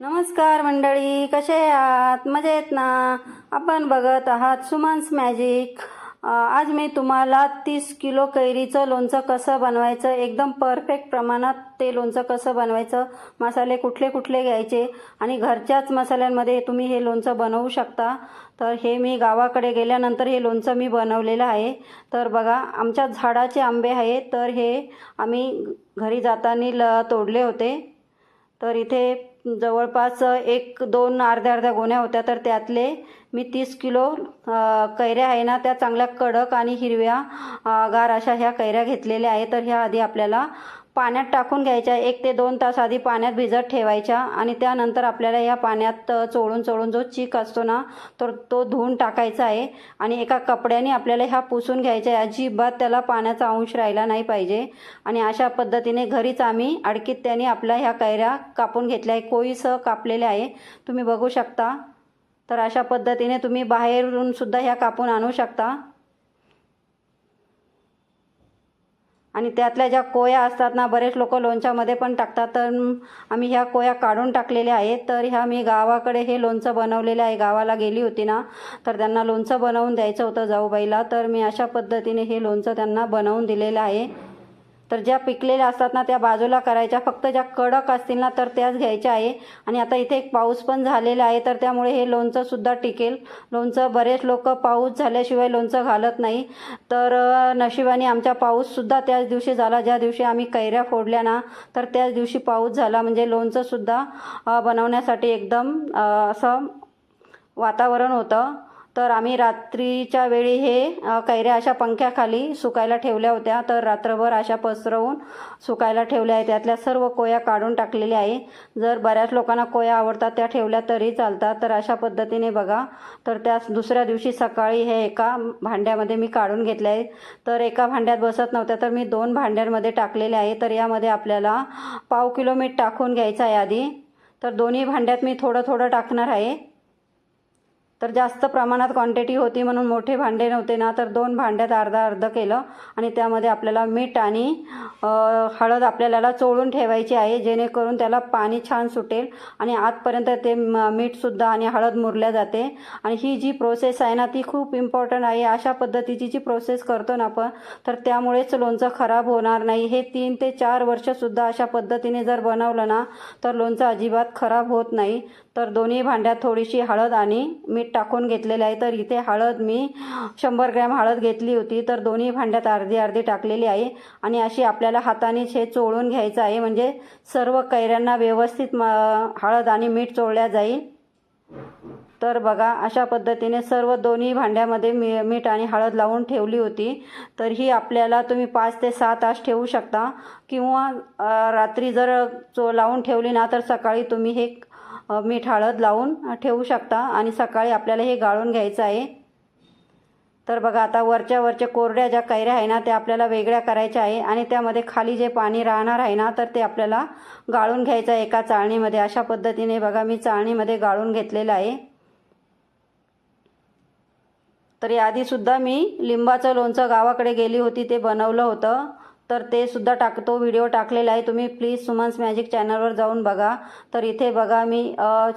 नमस्कार मंडळी कसे आहात? मजेत ना? आपण बघत आहात सुमन्स मॅजिक. आज मी तुम्हाला तीस किलो कैरीचं लोणचं कसं बनवायचं एकदम परफेक्ट प्रमाणात ते लोणचं कसं बनवायचं मसाले कुठले कुठले घ्यायचे आणि घरच्याच मसाल्यांमध्ये तुम्ही हे लोणचं बनवू शकता. तर हे मी गावाकडे गेल्यानंतर हे लोणचं मी बनवलेलं आहे. तर बघा आमच्या झाडाचे आंबे आहे तर हे आम्ही घरी जाताना ल तोडले होते. तर इथे जवळपास एक दोन अर्ध्या अर्ध्या गोण्या होत्या तर त्यातले मी तीस किलो कैऱ्या आहे ना त्या चांगल्या कडक आणि हिरव्या अ, गार अशा ह्या कैऱ्या घेतलेल्या आहे तर ह्या आधी आपल्याला पाण्यात टाकून घ्यायच्या. एक ते दोन तास आधी पाण्यात भिजत ठेवायच्या आणि त्यानंतर आपल्याला या पाण्यात चोळून चोळून जो चीक असतो ना तर तो धुवून टाकायचा आहे आणि एका कपड्याने आपल्याला ह्या पुसून घ्यायच्या आहे. अजिबात त्याला पाण्याचा अंश राहिला नाही पाहिजे आणि अशा पद्धतीने घरीच आम्ही अडकीत त्याने आपल्या ह्या कैऱ्या कापून घेतल्या आहे. कोळीसह कापलेल्या आहे. तुम्ही बघू शकता. तर अशा पद्धतीने तुम्ही बाहेरून सुद्धा ह्या कापून आणू शकता. आणि त्यातल्या ज्या कोया असतात ना बरेच लोक लोणच्यामध्ये पण टाकतात. तर आम्ही ह्या कोया काढून टाकलेल्या आहेत. तर ह्या मी गावाकडे हे लोणचं बनवलेलं आहे. गावाला गेली होती ना तर त्यांना लोणचं बनवून द्यायचं होतं जाऊबाईला. तर मी अशा पद्धतीने हे लोणचं त्यांना बनवून दिलेलं आहे. तर ज्या पिकलेल्या असतात ना त्या बाजूला करायच्या. फक्त ज्या कडक असतील ना तर त्याच घ्यायच्या आहे. आणि आता इथे एक पाऊस पण झालेला आहे तर त्यामुळे हे लोणचं सुद्धा टिकेल. लोणचं बरेच लोक पाऊस झाल्याशिवाय लोणचं घालत नाही. तर नशिबाने आमचा पाऊससुद्धा त्याच दिवशी झाला. ज्या दिवशी आम्ही कैऱ्या फोडल्या ना तर त्याच दिवशी पाऊस झाला. म्हणजे लोणचंसुद्धा बनवण्यासाठी एकदम असं वातावरण होतं. तर आम्ही रात्रीच्या वेळी हे कैऱ्या अशा पंख्याखाली सुकायला ठेवल्या होत्या. तर रात्रभर अशा पसरवून सुकायला ठेवल्या आहेत. त्यातल्या सर्व कोया काढून टाकलेल्या आहे. जर बऱ्याच लोकांना कोया आवडतात त्या ठेवल्या तरी चालतात. तर अशा पद्धतीने बघा. तर त्या दुसऱ्या दिवशी सकाळी हे एका भांड्यामध्ये मी काढून घेतले आहे तर एका भांड्यात बसत नव्हत्या तर मी दोन भांड्यांमध्ये टाकलेले आहे. तर यामध्ये आपल्याला पाव किलो मीठ टाकून घ्यायचं आहे आधी. तर दोन्ही भांड्यात मी थोडं थोडं टाकणार आहे. तर जास्त प्रमाणात क्वांटिटी होती म्हणून मोठे भांडे नव्हते ना तर दोन भांड्यात अर्धा अर्ध केलं. आणि त्यामध्ये आपल्याला मीठ आणि हळद आपल्याला चोळून ठेवायची आहे जेणेकरून त्याला पाणी छान सुटेल. आणि आतपर्यंत ते मीठसुद्धा आणि हळद मुरल्या जाते. आणि ही जी प्रोसेस आहे ना ती खूप इम्पॉर्टंट आहे. अशा पद्धतीची जी प्रोसेस करतो ना आपण तर त्यामुळेच लोणचं खराब होणार नाही. हे तीन ते चार वर्षसुद्धा अशा पद्धतीने जर बनवलं ना तर लोणचं अजिबात खराब होत नाही. तर दोन्ही भांड्यात थोडीशी हळद आणि मीठ टाकून घेतलेलं आहे. तर इथे हळद मी शंभर ग्रॅम हळद घेतली होती. तर दोन्ही भांड्यात अर्धी अर्धी टाकलेली आहे. आणि अशी आपल्याला हातानेच हे चोळून घ्यायचं आहे. म्हणजे सर्व कैऱ्यांना व्यवस्थित म हळद आणि मीठ चोळल्या जाईल. तर बघा अशा पद्धतीने सर्व दोन्ही भांड्यामध्ये मी मीठ आणि हळद लावून ठेवली होती. तर ही आपल्याला तुम्ही पाच ते सहा तास ठेवू शकता. किंवा रात्री जर चो लावून ठेवली ना तर सकाळी तुम्ही हे मीठ हळद लावून ठेवू शकता आणि सकाळी आपल्याला हे गाळून घ्यायचं आहे. तर बघा आता वरच्या वरच्या कोरड्या ज्या कैऱ्या आहे ना त्या आपल्याला वेगळ्या करायच्या आहे आणि त्यामध्ये खाली जे पाणी राहणार आहे ना तर ते आपल्याला गाळून घ्यायचं आहे एका चाळणीमध्ये. अशा पद्धतीने बघा मी चाळणीमध्ये गाळून घेतलेलं आहे. तर याआधीसुद्धा मी लिंबाचं लोणचं गावाकडे गेली होती ते बनवलं होतं. तर ते सुद्धा टाकतो व्हिडिओ टाकलेला आहे. तुम्ही प्लीज सुमन्स मॅजिक चॅनलवर जाऊन बघा. तर इथे बघा मी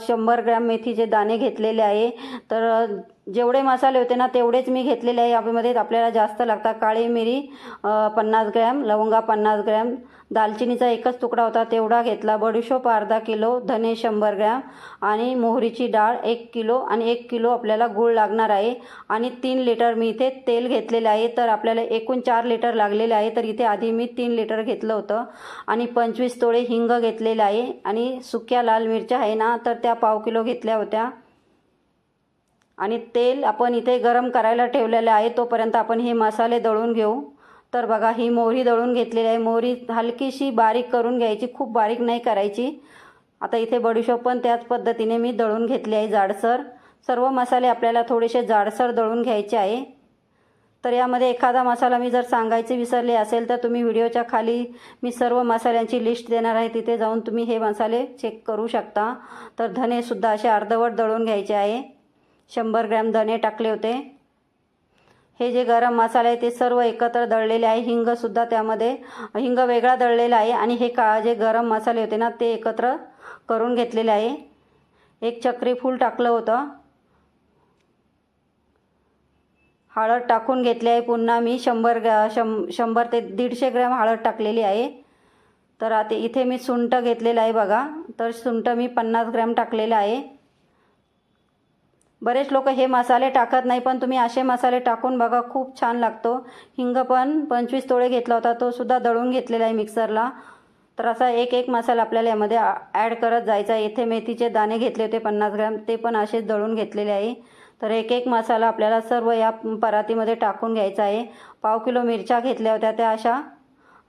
शंभर ग्रॅम मेथीचे दाणे घेतलेले आहे. तर जेवढे मसाले होते ना तेवढेच मी घेतलेले आहे. यामध्ये आपल्याला जास्त लागतात काळी मिरी पन्नास ग्रॅम लवंगा पन्नास ग्रॅम दालचिनीचा एकच तुकडा होता तेवढा घेतला. बडीशोप अर्धा किलो धने शंभर ग्रॅम आणि मोहरीची डाळ एक किलो आणि एक किलो आपल्याला गूळ लागणार आहे. आणि तीन लिटर मी इथे तेल घेतलेलं आहे. तर आपल्याला एकूण चार लिटर लागलेले आहे. तर इथे आधी मी तीन लिटर घेतलं होतं. आणि पंचवीस तोळे हिंग घेतलेलं आहे. आणि सुक्या लाल मिरच्या आहे ना तर त्या पाव किलो घेतल्या होत्या. आणि तेल आपण इथे गरम करायला ठेवलेलं आहे. तोपर्यंत आपण हे मसाले दळून घेऊ. तर बघा ही मोहरी दळून घेतलेली आहे. मोहरी हलकीशी बारीक करून घ्यायची खूप बारीक नाही करायची. आता इथे बडीशोप पण त्याच पद्धतीने मी दळून घेतली आहे जाडसर. सर्व मसाले आपल्याला थोडेसे जाडसर दळून घ्यायचे आहे. तर यामध्ये एखादा मसाला मी जर सांगायचे विसरले असेल तर तुम्ही व्हिडिओच्या खाली मी सर्व मसाल्यांची लिस्ट देणार आहे. तिथे जाऊन तुम्ही हे मसाले चेक करू शकता. तर धनेसुद्धा असे अर्धवट दळून घ्यायचे आहे. शंभर ग्रॅम धने टाकले होते. हे जे गरम मसाले आहे ते सर्व एकत्र दळलेले आहे. हिंगसुद्धा त्यामध्ये हिंग वेगळा दळलेला आहे आणि हे का जे गरम मसाले होते ना ते एकत्र करून घेतलेले आहे. एक चक्री फूल टाकलं होतं. हळद टाकून घेतली आहे पुन्हा मी. शंभर ग्रॅ शं शंभर ते दीडशे ग्रॅम हळद टाकलेली आहे. तर आता इथे मी सुंठ घेतलेलं आहे बघा. तर सुंठ मी पन्नास ग्रॅम टाकलेलं आहे. बरेच लोक हे मसाले टाकत नाही पण तुम्ही असे मसाले टाकून बघा खूप छान लागतो. हिंग पण पंचवीस तोळे घेतला होता तो सुद्धा दळून घेतलेला आहे मिक्सरला. तर असा एक एक मसाला आपल्याला यामध्ये ॲड करत जायचा आहे. इथे मेथीचे दाणे घेतले होते पन्नास ग्रॅम ते पण असेच दळून घेतलेले आहे. तर एक एक मसाला आपल्याला सर्व या परातीमध्ये टाकून घ्यायचा आहे. पाव किलो मिरच्या घेतल्या होत्या त्या अशा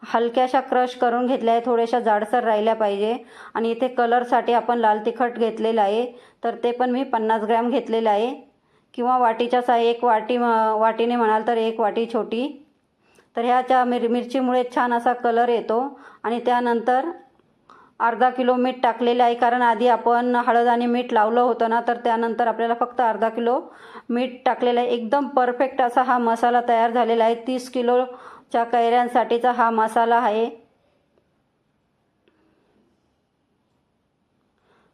हलक्याशा क्रश करून घेतल्या आहे थोड्याशा जाडसर राहिल्या पाहिजे. आणि इथे कलरसाठी आपण लाल तिखट घेतलेलं आहे. तर ते पण मी पन्नास ग्रॅम घेतलेलं आहे. किंवा वाटीच्या सा एक वाटी म- वाटीने म्हणाल तर एक वाटी छोटी. तर ह्याच्या मिर मिरचीमुळे छान असा कलर येतो. आणि त्यानंतर अर्धा किलो मीठ टाकलेलं आहे. कारण आधी आपण हळद आणि मीठ लावलं होतं ना तर त्यानंतर आपल्याला फक्त अर्धा किलो मीठ टाकलेलं आहे. एकदम परफेक्ट असा हा मसाला तयार झालेला आहे. तीस किलो च्या कैऱ्यांसाठीचा हा मसाला आहे.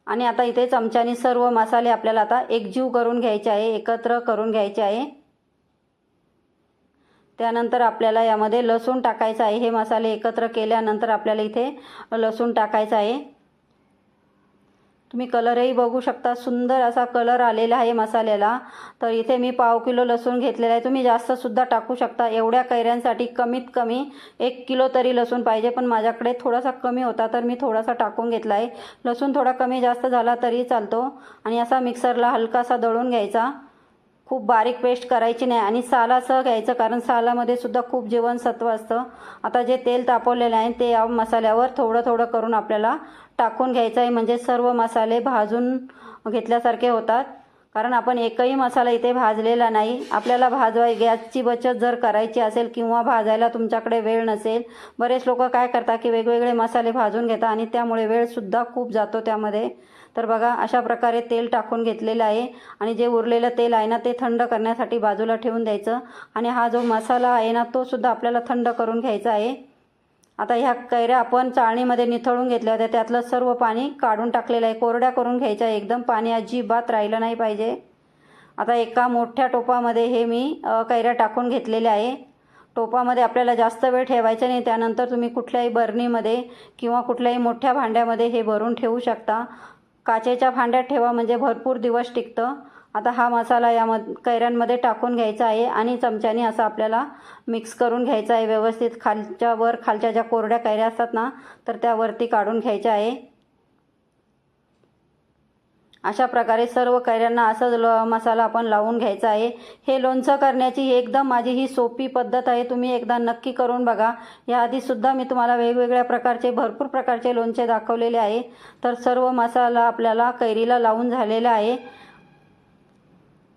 आणि आता इथे चमच्यानी सर्व मसाले आपल्याला आता एकजीव करून घ्यायचे आहे एकत्र करून घ्यायचे आहे. त्यानंतर आपल्याला यामध्ये लसूण टाकायचं आहे. हे मसाले एकत्र केल्यानंतर आपल्याला इथे लसूण टाकायचं आहे. तुम्ही कलरही बघू शकता. सुंदर असा कलर आलेला आहे मसाल्याला. तर इथे मी पाव किलो लसूण घेतलेला आहे. तुम्ही जास्तसुद्धा टाकू शकता. एवढ्या कैऱ्यांसाठी कमीत कमी एक किलो तरी लसूण पाहिजे. पण माझ्याकडे थोडासा कमी होता तर मी थोडासा टाकून घेतला आहे. लसूण थोडा कमी जास्त झाला तरी चालतो. आणि असा मिक्सरला हलकासा दळून घ्यायचा. खूप बारीक पेस्ट करायची नाही आणि सालासह घ्यायचं कारण सालामध्ये सुद्धा खूप जीवनसत्व असतं. आता जे तेल तापवलेलं आहे ते या मसाल्यावर थोडं थोडं करून आपल्याला टाकून घ्यायचं आहे म्हणजे सर्व मसाले भाजून घेतल्यासारखे होतात. कारण आपण एकही मसाला इथे भाजलेला नाही. आपल्याला भाजवाय गॅसची बचत जर करायची असेल किंवा भाजायला तुमच्याकडे वेळ नसेल बरेच लोक काय करतात की वेगवेगळे मसाले भाजून घेतात आणि त्यामुळे वेळसुद्धा खूप जातो त्यामध्ये. तर बघा अशा प्रकारे तेल टाकून घेतलेलं आहे. आणि जे उरलेलं तेल आहे ना ते थंड करण्यासाठी बाजूला ठेवून द्यायचं. आणि हा जो मसाला आहे ना तो सुद्धा आपल्याला थंड करून घ्यायचा आहे. आता ह्या कैऱ्या आपण चाळणीमध्ये निथळून घेतल्या होत्या. त्यातलं सर्व पाणी काढून टाकलेलं आहे. कोरड्या करून घ्यायच्या. आहे. एकदम पाणी अजिबात राहिलं नाही पाहिजे. आता एका मोठ्या टोपामध्ये हे मी कैऱ्या टाकून घेतलेल्या आहे. टोपामध्ये आपल्याला जास्त वेळ ठेवायचा नाही. त्यानंतर तुम्ही कुठल्याही बरणीमध्ये किंवा कुठल्याही मोठ्या भांड्यामध्ये हे भरून ठेवू शकता. काचेच्या भांड्यात ठेवा. म्हणजे भरपूर दिवस टिकतं. आता हा मसाला या कैऱ्यांमध्ये टाकून घ्यायचा आहे आणि चमच्याने असा आपल्याला मिक्स करून घ्यायचा आहे. व्यवस्थित खालच्या वर खालच्या ज्या कोरड्या कैऱ्या असतात ना तर त्यावरती काढून घ्यायच्या आहे. अशा प्रकारे सर्व कैऱ्यांना असाच ल मसाला आपण लावून घ्यायचा आहे. हे लोणचं करण्याची ही एकदम माझी ही सोपी पद्धत आहे. तुम्ही एकदा नक्की करून बघा. याआधीसुद्धा मी तुम्हाला वेगवेगळ्या प्रकारचे भरपूर प्रकारचे लोणचे दाखवलेले आहे. तर सर्व मसाला आपल्याला कैरीला लावून झालेला आहे.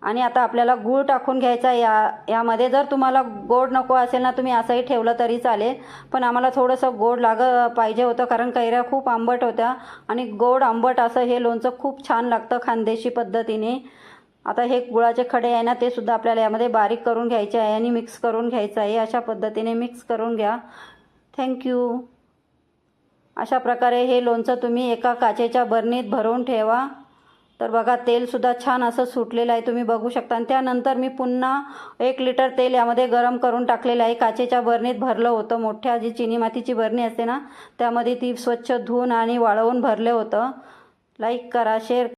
आणि आता आपल्याला गूळ टाकून घ्यायचा या यामध्ये. जर तुम्हाला गोड नको असेल ना तुम्ही असंही ठेवलं तरी चालेल. पण आम्हाला थोडंसं गोड लाग पाहिजे होतं कारण कैऱ्या खूप आंबट होत्या. आणि गोड आंबट असं हे लोणचं खूप छान लागतं खानदेशी पद्धतीने. आता हे गुळाचे खडे आहे ना ते सुद्धा आपल्याला यामध्ये बारीक करून घ्यायचे आहे आणि मिक्स करून घ्यायचं आहे. अशा पद्धतीने मिक्स करून घ्या. थँक्यू अशा प्रकारे हे लोणचं तुम्ही एका काचेच्या बरणीत भरून ठेवा. तर बघा तेलसुद्धा छान असं सुटलेलं आहे तुम्ही बघू शकता. आणि त्यानंतर मी पुन्हा एक लिटर तेल यामध्ये गरम करून टाकलेलं आहे. काचेच्या बरणीत भरलं होतं मोठ्या जी चिनी मातीची बरणी असते ना त्यामध्ये ती स्वच्छ धुवून आणि वाळवून भरलं होतं. लाईक करा शेअर